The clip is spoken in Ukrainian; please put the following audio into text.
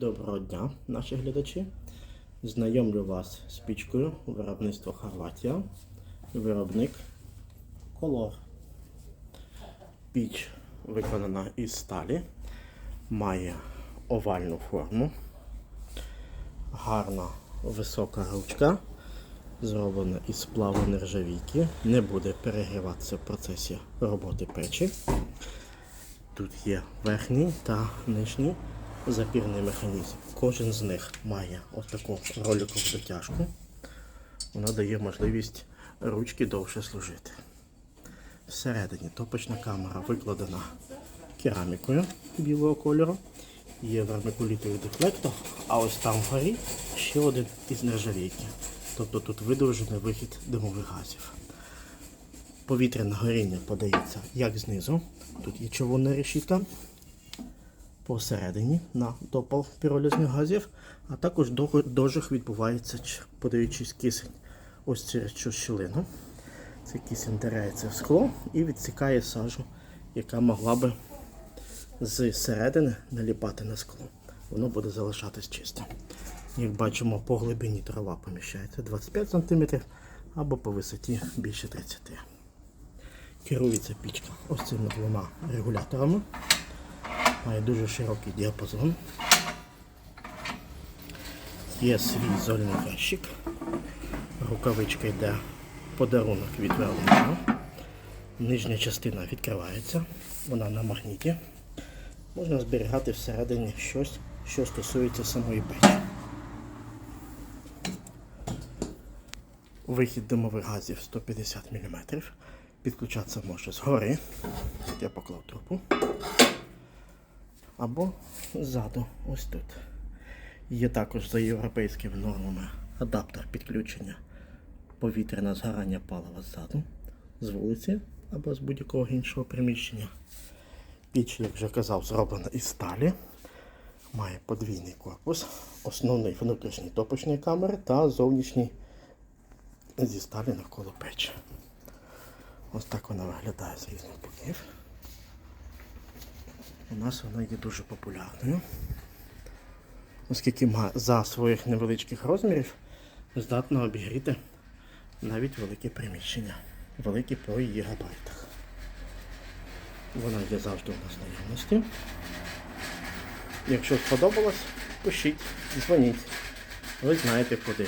Доброго дня, наші глядачі. Знайомлю вас з пічкою виробництва Хорватія. Виробник Колор. Піч виконана із сталі, має овальну форму, гарна висока ручка, зроблена із сплаву нержавійки, не буде перегріватися в процесі роботи печі. Тут є верхній та нижній запірний механізм. Кожен з них має отаку роликову дотяжку. Вона дає можливість ручки довше служити. Всередині топочна камера викладена керамікою білого кольору. Є вермикулітовий дефлектор, а ось там вгорі ще один із нержавійки. Тобто тут видовжений вихід димових газів. Повітряне горіння подається як знизу. Тут є човунна решітка посередині на допал піролізних газів, а також до- дожиг відбувається, подаючись кисень ось через щілину. Цей кисень дирається в скло і відсікає сажу, яка могла би з середини наліпати на скло. Воно буде залишатись чистим. Як бачимо, по глибині трава поміщається 25 см або по висоті більше 30 см. Керується пічка ось цими двома регуляторами. Має дуже широкий діапазон. Є свій зольний ящик. Рукавичка йде подарунок від виробника. Нижня частина відкривається, вона на магніті. Можна зберігати всередині щось, що стосується самої печі. Вихід димових газів 150 мм. Підключатися може згори. Я поклав трубу. Або ззаду, ось тут. Є також за європейськими нормами адаптер підключення повітряне згорання палива ззаду, з вулиці або з будь-якого іншого приміщення. Піч, як вже казав, зроблена із сталі. Має подвійний корпус, основний внутрішній топочної камери та зовнішній зі сталі навколо печі. Ось так вона виглядає з різних боків. У нас вона є дуже популярною, оскільки за своїх невеличких розмірів здатна обігріти навіть велике приміщення, великі по її габаритах. Вона є завжди у нас наявності. Якщо сподобалось, пишіть, дзвоніть. Ви знаєте куди.